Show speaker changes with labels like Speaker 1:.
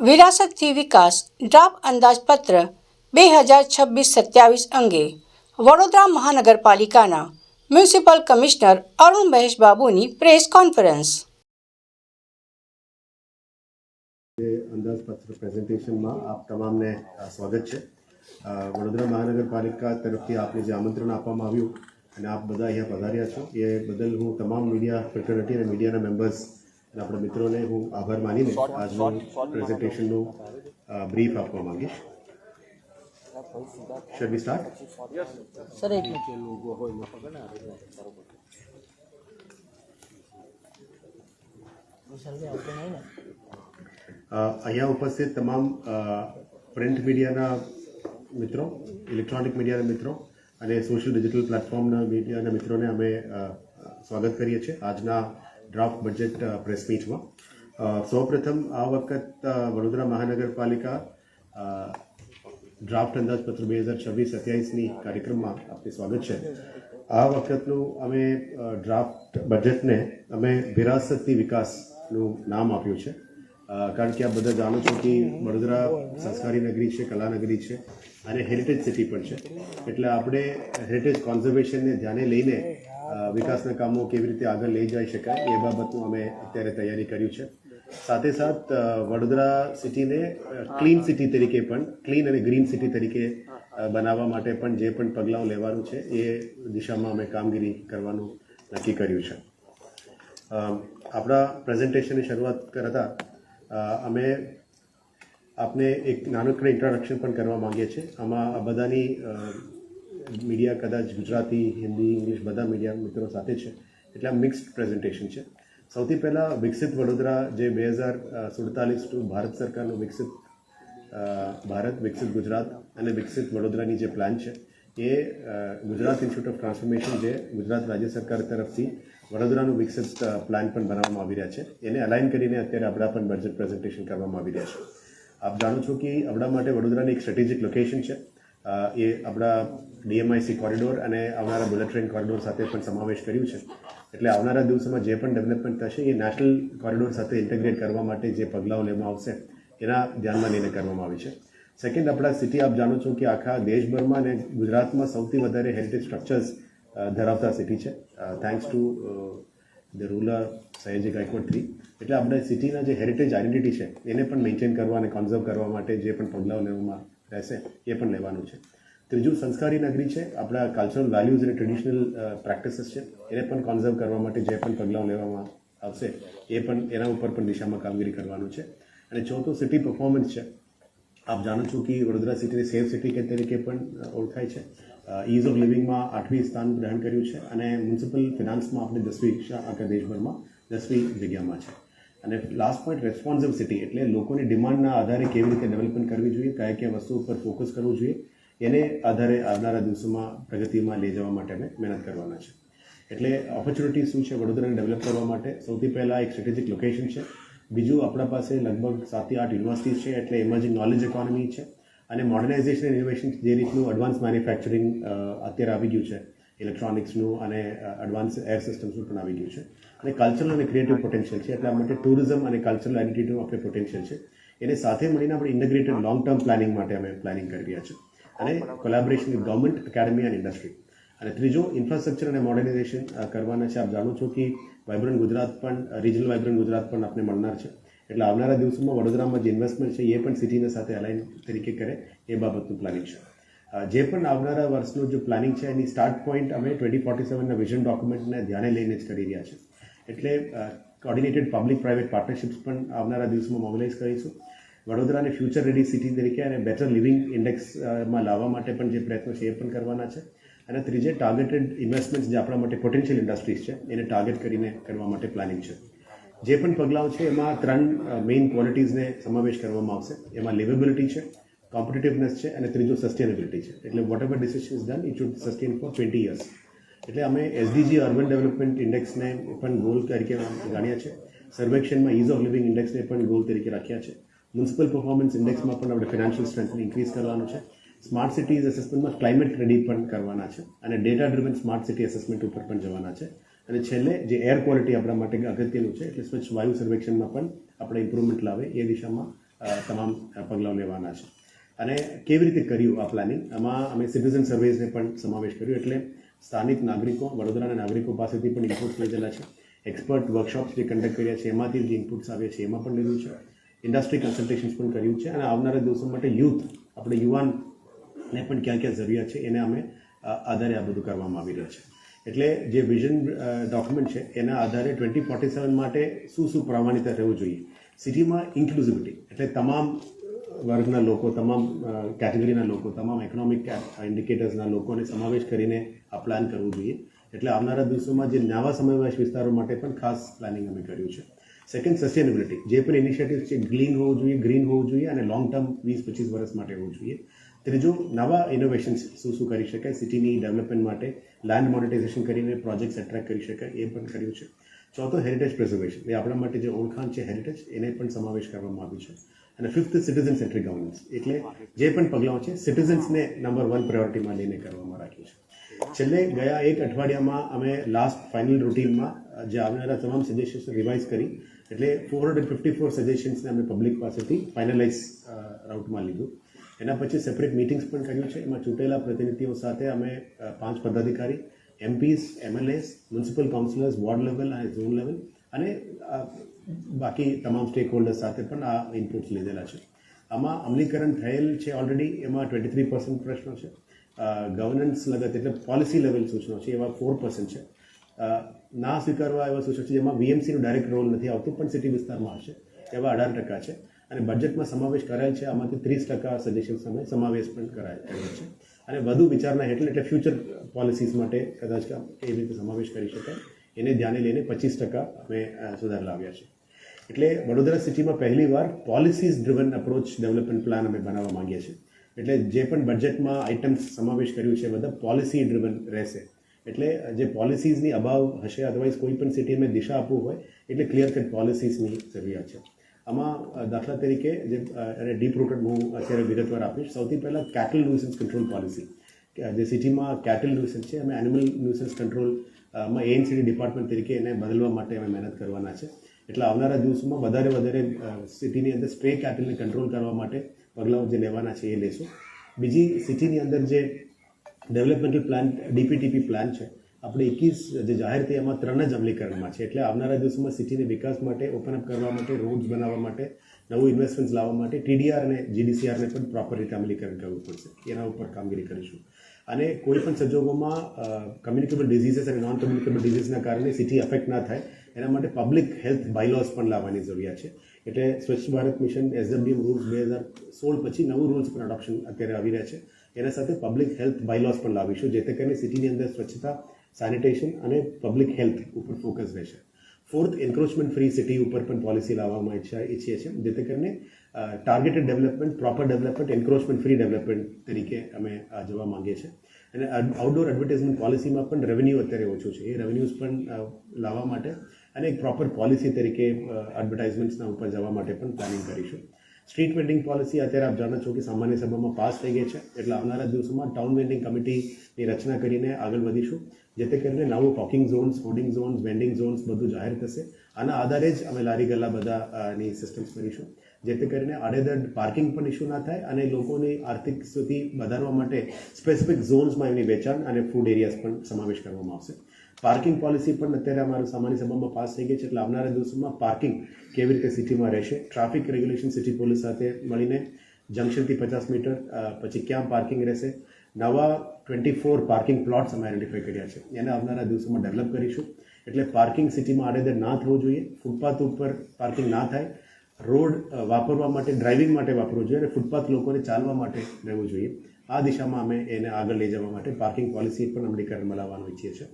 Speaker 1: વિરાસતથી વિકાસ draft અંદાજપત્ર, બે હજાર છવ્વીસ સત્યાવીસ અંગે, વડોદરા મહાનગરપાલિકાના મ્યુનિસિપલ કમિશનર અરુણ મહેશ બાબુની પ્રેસ કોન્ફરન્સ.
Speaker 2: અંદાજપત્ર પ્રેઝન્ટેશનમાં આપ તમામને સ્વાગત છે. વડોદરા મહાનગરપાલિકા તરફથી આપને જે આમંત્રણ આપવામાં આવ્યું અને આપ બધા અહીંયા પધાર્યા છો, એ બદલ હું તમામ મીડિયા ફ્રેટર્નિટી અને મીડિયાના મેમ્બર્સ અને આપણા મિત્રોને હું આભાર માનીને આજનું પ્રેઝન્ટેશનનું બ્રીફ આપવા માંગીશ. Shall we start?
Speaker 1: સર એક
Speaker 2: અહીંયા ઉપસ્થિત તમામ પ્રિન્ટ મીડિયાના મિત્રો ઇલેક્ટ્રોનિક મીડિયાના મિત્રો અને સોશિયલ ડિજિટલ પ્લેટફોર્મના મીડિયાના મિત્રોને અમે સ્વાગત કરીએ છીએ. આજના ડ્રાફ્ટ બજેટ પ્રેસ મીટમાં સૌપ્રથમ આ વખત વડોદરા મહાનગરપાલિકા ડ્રાફ્ટ અંદાજપત્ર બે હજાર છવ્વીસ સત્યાવીસની કાર્યક્રમમાં આપનું સ્વાગત છે આ વખતનું અમે ડ્રાફ્ટ બજેટને અમે વિરાસતથી વિકાસનું નામ આપ્યું છે કારણ કે આપ બધા જાણો છો કે વડોદરા સંસ્કારી નગરી છે કલા નગરી છે અને હેરિટેજ સિટી પણ છે એટલે આપણે હેરિટેજ કોન્ઝર્વેશનને ધ્યાને લઈને વિકાસના કામો કેવી રીતે આગળ લઈ જઈ શકાય એ બાબતનું અમે અત્યારે તૈયારી કર્યું છે. સાથે સાથ વડોદરા સિટીને ક્લીન સિટી તરીકે પણ, ક્લીન અને ગ્રીન સિટી તરીકે બનાવવા માટે પણ જે પણ પગલાઓ લેવાનું છે એ દિશામાં અમે કામગીરી કરવાનું નક્કી કર્યું છે. આપણા પ્રેઝન્ટેશનની શરૂઆત કરતા અમે આપને એક નાનકડું ઇન્ટ્રોડક્શન પણ કરવા માંગીએ છીએ. આમાં આ બધાની મીડિયા કદાચ ગુજરાતી, હિન્દી ઇંગ્લિશ બધા મીડિયા મિત્રો સાથે છે. એટલે આ મિક્સ્ડ પ્રેઝન્ટેશન છે. સૌથી પહેલાં વિકસિત વડોદરા જે બે હજાર સુડતાલીસ ટુ ભારત સરકારનું વિકસિત ભારત, વિકસિત ગુજરાત અને વિકસિત વડોદરાની જે પ્લાન છે, એ ગુજરાત ઇન્સ્ટિટ્યૂટ ઓફ ટ્રાન્સફોર્મેશન જે ગુજરાત રાજ્ય સરકાર તરફથી વડોદરાનું વિકસિત પ્લાન પણ બનાવવામાં આવી રહ્યા છે. એને અલાઇન કરીને અત્યારે આપણા પણ બજેટ પ્રેઝન્ટેશન કરવામાં આવી રહ્યા છે. આપ જાણો છો કે આપણા માટે વડોદરાની એક સ્ટ્રેટેજિક લોકેશન છે. એ આપણા ડીએમઆઈસી કોરિડોર અને આવનારા બુલેટ ટ્રેન કોરિડોર સાથે પણ સમાવેશ કર્યું છે. એટલે આવનારા દિવસોમાં જે પણ ડેવલપમેન્ટ થશે, એ નેશનલ કોરિડોર સાથે ઇન્ટિગ્રેટ કરવા માટે જે પગલાઓ લેવામાં આવશે, એના ધ્યાનમાં લઈને કરવામાં આવી છે. સેકન્ડ આપણા સિટી આપ જાણો છો કે આખા દેશભરમાં અને ગુજરાતમાં સૌથી વધારે હેરિટેજ સ્ટ્રક્ચર્સ ધરાવતા સિટી છે. Thanks to the ruler Sayaji Gaekwad three એટલે આપણે સિટીના જે હેરિટેજ આઇડેન્ટિટી છે, એને પણ મેન્ટેન કરવા અને કન્ઝર્વ કરવા માટે જે પણ પગલાઓ લેવામાં રહેશે, એ પણ લેવાનું છે. ત્રીજું સંસ્કારી નગરી છે. આપણા કલ્ચરલ વેલ્યુઝ અને ટ્રેડિશનલ પ્રેક્ટિસીસ છે. એને પણ કન્ઝર્વ કરવા માટે જે પણ પગલાઓ લેવામાં આવશે, એ પણ એના ઉપર પણ દિશામાં કામગીરી કરવાનું છે. અને ચોથું સિટી પરફોર્મન્સ છે. આપ જાણો છો કે વડોદરા સિટીને સેફ સિટી કે તરીકે પણ ઓળખાય છે. ઇઝ ઓફ લિવિંગમાં આઠમી સ્થાન ગ્રહણ કર્યું છે અને મ્યુનિસિપલ ફિનાન્સમાં આપણે દસમી આખા દેશભરમાં દસમી જગ્યામાં છે. અને લાસ્ટ પોઈન્ટ રેસ્પોન્સિવ સિટી એટલે લોકોની ડિમાન્ડના આધારે કેવી રીતે ડેવલપમેન્ટ કરવી જોઈએ કયા કયા વસ્તુ ઉપર ફોકસ કરવું જોઈએ એને આધારે આવનારા દિવસોમાં પ્રગતિમાં લઈ જવા માટે અમે મહેનત કરવાના છે. એટલે ઓપોર્ચ્યુનિટી શું છે? વડોદરાને ડેવલપ કરવા માટે સૌથી પહેલાં એક સ્ટ્રેટેજિક લોકેશન છે. બીજું આપણા પાસે લગભગ સાતથી આઠ યુનિવર્સિટી છે, એટલે ઇમર્જિંગ નોલેજ ઇકોનોમી છે અને મોડર્નાઇઝેશન એન્ડ ઇનોવેશન જે રીતનું એડવાન્સ મેન્યુફેક્ચરિંગ અત્યારે આવી ગયું છે. ઇલેક્ટ્રોનિક્સનું અને એડવાન્સ એર સિસ્ટમ્સનું પણ આવી ગયું છે. અને કલ્ચરલ અને ક્રિએટિવ પોટેન્શિયલ છે. એટલે માટે ટુરિઝમ અને કલ્ચરલ આઇડેન્ટિટીનું આપણે પોટેન્શિયલ છે. એને સાથે મળીને આપણે ઇન્ટગ્રેટેડ લોંગ ટર્મ પ્લાનિંગ માટે અમે પ્લાનિંગ કરી રહ્યા છીએ. અને કોલેબોરેશન વિથ ગવર્મેન્ટ એકેડમી અને ઇન્ડસ્ટ્રી અને ત્રીજો ઇન્ફ્રાસ્ટ્રક્ચર અને મોડર્નાઇઝેશન કરવાના છે. આપ જાણો છો કે વાઇબ્રન્ટ ગુજરાત પણ રિજનલ વાઇબ્રન્ટ ગુજરાત પણ આપણે મળનાર છે. એટલે આવનારા દિવસોમાં વડોદરામાં જે ઇન્વેસ્ટમેન્ટ છે, એ પણ સિટીને સાથે અલાઇન તરીકે કરે એ બાબતનું પ્લાનિંગ છે. જે પણ આવનારા વર્ષનું જે પ્લાનિંગ છે, એની સ્ટાર્ટ પોઈન્ટ અમે ટ્વેન્ટી ફોર્ટી સેવનના વિઝન ડોક્યુમેન્ટને ધ્યાને લઈને જ કરી રહ્યા છે એટલે કોર્ડિનેટેડ પબ્લિક પ્રાઇવેટ પાર્ટનરશિપ્સ પણ આવનારા દિવસમાં મોબિલાઇઝ કરીશું. વડોદરાને ફ્યુચર રેડી સિટી તરીકે અને બેટર લિવિંગ ઇન્ડેક્સમાં લાવવા માટે પણ જે પ્રયત્નો છે એ પણ કરવાના છે. અને ત્રીજે ટાર્ગેટેડ ઇન્વેસ્ટમેન્ટ્સ જે આપણા માટે પોટેન્શિયલ ઇન્ડસ્ટ્રીઝ છે, એને ટાર્ગેટ કરીને કરવા માટે પ્લાનિંગ છે. જે પણ પગલાઓ છે એમાં ત્રણ મેઇન ક્વોલિટીઝને સમાવેશ કરવામાં આવશે. એમાં લિવેબિલિટી છે કોમ્પિટેટિવનેસ છે અને ત્રીજું સસ્ટેનેબિલિટી છે. એટલે whatever decision is done it should sustain for twenty years એટલે અમે એસડીજી અર્બન ડેવલપમેન્ટ ઇન્ડેક્સને પણ ગોલ તરીકે જાણ્યા છે. સર્વેક્ષણમાં ઇઝ ઓફ લિવિંગ ઇન્ડેક્સને પણ ગોલ તરીકે રાખ્યા છે. મ્યુનિસિપલ પરફોર્મન્સ ઇન્ડેક્સમાં પણ આપણે ફિનાન્શિયલ સ્ટ્રેન્થને ઇન્ક્રીઝ કરવાનું છે. સ્માર્ટ સિટીઝ એસેસમેન્ટમાં ક્લાઇમેટ રેડી પણ કરવાના છે અને data driven smart city assessment ઉપર પણ જવાના છે. અને છેલ્લે જે એર ક્વોલિટી આપણા માટે અગત્યનું છે એટલે સ્વચ્છ વાયુ સર્વેક્ષણમાં પણ આપણે ઇમ્પ્રુવમેન્ટ લાવે એ દિશામાં તમામ પગલાં લેવાના છે. અને કેવી રીતે કર્યું આ પ્લાનિંગ આમાં અમે સિટીઝન સર્વેઝને પણ સમાવેશ કર્યો એટલે સ્થાનિક નાગરિકો વડોદરાના નાગરિકો પાસેથી પણ ઇનપુટ્સ લીધેલા છે. એક્સપર્ટ વર્કશોપ્સ જે કન્ડક્ટ કર્યા છે એમાંથી જે ઇનપુટ્સ આવ્યા છે એમાં પણ લીધું છે. ઇન્ડસ્ટ્રી કન્સલ્ટેશન્સ પણ કર્યું છે અને આવનારા દિવસો માટે યુથ, આપણે યુવાનને પણ ક્યાં ક્યાં જરૂરિયાત છે એને અમે આધારે આ બધું કરવામાં આવી રહ્યું છે. એટલે જે વિઝન ડોક્યુમેન્ટ છે એના આધારે ટ્વેન્ટી ફોર્ટી સેવન માટે શું શું પ્રમાણિત રહેવું જોઈએ? સિટીમાં ઇન્ક્લુઝિવિટી એટલે તમામ વર્ગના લોકો, તમામ કેટેગરીના લોકો, તમામ ઇકોનોમિક ઇન્ડિકેટર્સના લોકોને સમાવેશ કરીને આ પ્લાન કરવું જોઈએ. એટલે આવનારા દિવસોમાં જે નવા સમાવેશ વિસ્તારો માટે પણ ખાસ પ્લાનિંગ અમે કર્યું છે. સેકન્ડ સસ્ટેનેબિલિટી જે પણ ઇનિશિયેટિવ છે ગ્રીન હોવું જોઈએ ગ્રીન હોવું જોઈએ અને લોંગ ટર્મ વીસ પચીસ વર્ષ માટે હોવું જોઈએ. ત્રીજું, નવા ઇનોવેશન્સ શું શું કરી શકાય? સિટીની ડેવલપમેન્ટ માટે લેન્ડ મોનેટાઇઝેશન કરીને પ્રોજેક્ટ્સ એટ્રેક્ટ કરી શકાય, એ પણ કર્યું છે. ચોથો હેરિટેજ પ્રિઝર્વેશન એ આપણા માટે જે ઓળખાણ છે હેરિટેજ એને પણ સમાવેશ કરવામાં આવ્યું છે. અને ફિફ્થ સિટીઝન સેન્ટ્રિક ગવર્નન્સ એટલે જે પણ પગલાઓ છે સિટીઝન્સને નંબર વન પ્રાયોરિટીમાં લઈને કરવામાં રાખ્યું છે. છેલ્લે ગયા એક અઠવાડિયામાં અમે લાસ્ટ ફાઇનલ રૂટીનમાં જે આવનારા તમામ સજેશન્સ રિવાઇઝ કરી, એટલે ફોર હંડ્રેડ ફિફ્ટી ફોર સજેશન્સને અમે પબ્લિક પાસેથી ફાઇનલાઇઝ રાઉટમાં લીધું. એના પછી સેપરેટ મિટિંગ્સ પણ કર્યું છે. એમાં ચૂંટેલા પ્રતિનિધિઓ સાથે અમે પાંચ પદાધિકારી MPs MLAs municipal councillors ward level અને ઝોન લેવલ અને બાકી તમામ સ્ટેક હોલ્ડર્સ સાથે પણ આ ઇનપુટ્સ લીધેલા છે. આમાં અમલીકરણ થયેલ છે ઓલરેડી એમાં ટ્વેન્ટી થ્રી પર્સન્ટ પ્રશ્નો છે. ગવર્નન્સ લગત એટલે પોલિસી લેવલ સૂચનો છે એવા ફોર પર્સન્ટ છે ના સ્વીકારવા એવા સૂચનો છે જેમાં વીએમસીનો ડાયરેક્ટ રોલ નથી આવતો પણ સિટી વિસ્તારમાં હશે એવા અઢાર ટકા છે અને બજેટમાં સમાવેશ કરાયેલ છે આમાંથી ત્રીસ ટકા સજેશન સામે સમાવેશ પણ કરાય છે અને વધુ વિચારના હેઠળ એટલે ફ્યુચર પોલિસીસ માટે કદાચ એવી રીતે સમાવેશ કરી શકાય એને ધ્યાને લઈને પચીસ ટકા અમે સુધાર લાવ્યા છે એટલે વડોદરા સિટીમાં પહેલીવાર policies driven approach development plan અમે બનાવવા માંગીએ છીએ એટલે જે પણ બજેટમાં આઇટમ્સ સમાવેશ કર્યું છે બધા પોલિસી ડ્રિવન રહેશે. એટલે જે પોલિસીઝની અભાવ હશે અદરવાઇઝ કોઈ પણ સિટીને દિશા આપવું હોય, એટલે ક્લિયર કટ પોલિસીસની જરૂરિયાત છે. આમાં દાખલા તરીકે જે અને ડીપ રૂટેડ હું અત્યારે વિગતવાર આપીશ. સૌથી પહેલાં કેટલ ન્યુસન્સ કંટ્રોલ પોલિસી જે સિટીમાં કેટલ ન્યુસન્સ છે, અમે એનિમલ ન્યુસન્સ કંટ્રોલમાં એએનસીડી ડિપાર્ટમેન્ટ તરીકે એને બદલવા માટે અમે મહેનત કરવાના છે. એટલે આવનારા દિવસોમાં વધારે વધારે સિટીની અંદર સ્પ્રે કેટલને કંટ્રોલ કરવા માટે પગલાઓ જે લેવાના છે એ લેશું. બીજી સિટીની અંદર જે ડેવલપમેન્ટલ પ્લાન, ડીપીટીપી પ્લાન છે, આપણે એકવીસ જે જાહેર થઈ એમાં ત્રણ જ અમલીકરણમાં છે. એટલે આવનારા દિવસોમાં સિટીને વિકાસ માટે ઓપન અપ કરવા માટે રોડ્સ બનાવવા માટે, નવું ઇન્વેસ્ટમેન્ટ્સ લાવવા માટે ટીડીઆર અને જીડીસીઆરને પણ પ્રોપર રીતે અમલીકરણ કરવું પડશે. એના ઉપર કામગીરી કરીશું. અને કોઈ પણ સંજોગોમાં કમ્યુનિકેબલ ડિઝીઝીસ અને નોન કમ્યુનિકેબલ ડિઝીઝના કારણે સિટી અફેક્ટ ના થાય, એના માટે પબ્લિક હેલ્થ બાયલોસ પણ લાવવાની જરૂરિયાત છે. એટલે સ્વચ્છ ભારત મિશન એસડબ્લ્યુએમ રૂલ્સ બે હજાર સોળ પછી નવું રૂલ્સ પણ અડોપ્શન અત્યારે આવી રહ્યા છે. એના સાથે પબ્લિક હેલ્થ બાયલોસ પણ લાવીશું, જેથી કરીને સિટીની અંદર સ્વચ્છતા સેનિટેશન અને પબ્લિક હેલ્થ ઉપર ફોકસ રહેશે. ફોર્થ એન્ક્રોચમેન્ટ ફ્રી સિટી ઉપર પણ પોલિસી લાવવામાં ઈચ્છા ઈચ્છીએ છીએ. જેથી કરીને targeted development proper development encroachment free development તરીકે અમે જવા માંગીએ છીએ. અને આઉટડોર એડવર્ટાઇઝમેન્ટ પોલિસીમાં પણ રેવન્યુ અત્યારે ઓછું છે. એ રેવન્યુઝ પણ લાવવા માટે અને એક પ્રોપર પોલિસી તરીકે એડવર્ટાઇઝમેન્ટ્સના ઉપર જવા માટે પણ પ્લાનિંગ કરીશું. સ્ટ્રીટ વેન્ડિંગ પોલિસી અત્યારે આપ જાણો છો કે સામાન્ય સભામાં પાસ થઈ ગઈ છે. એટલે આવનારા દિવસોમાં ટાઉન વેન્ડિંગ કમિટીની રચના કરીને આગળ વધીશું. જેથી કરીને નવું talking zones hoarding zones vending zones બધું જાહેર થશે. આના આધારે જ અમે લારી ગલ્લા બધાની સિસ્ટમ્સ કરીશું. જેથી કરીને આડેધડ પાર્કિંગ પણ ઇશ્યુ ના થાય અને લોકોની આર્થિક સ્થિતિ વધારવા માટે સ્પેસિફિક ઝોન્સમાં એમની વેચાણ અને ફૂડ એરિયાઝ પણ સમાવેશ કરવામાં આવશે. પાર્કિંગ પોલિસી પણ અત્યારે અમારું સામાન્ય સભામાં પાસ થઈ ગઈ છે. એટલે આવનારા દિવસોમાં પાર્કિંગ કેવી રીતે સિટીમાં રહેશે? ટ્રાફિક રેગ્યુલેશન સિટી પોલીસ સાથે મળીને જંકશનથી પચાસ મીટર પછી ક્યાં પાર્કિંગ રહેશે? નવા ટ્વેન્ટી ફોર પાર્કિંગ પ્લોટ્સ અમે આઇડેન્ટિફાઈ કર્યા છે. એને આવનારા દિવસોમાં ડેવલપ કરીશું. એટલે પાર્કિંગ સિટીમાં આડેધડ ના થવું જોઈએ. ફૂટપાથ ઉપર પાર્કિંગ ના થાય. રોડ વાપરવા માટે, ડ્રાઇવિંગ માટે વાપરવું જોઈએ અને ફૂટપાથ લોકોને ચાલવા માટે રહેવું જોઈએ. આ દિશામાં અમે એને આગળ લઈ જવા માટે પાર્કિંગ પોલિસી પણ અમલીકરણમાં લાવવાનું ઈચ્છીએ છીએ.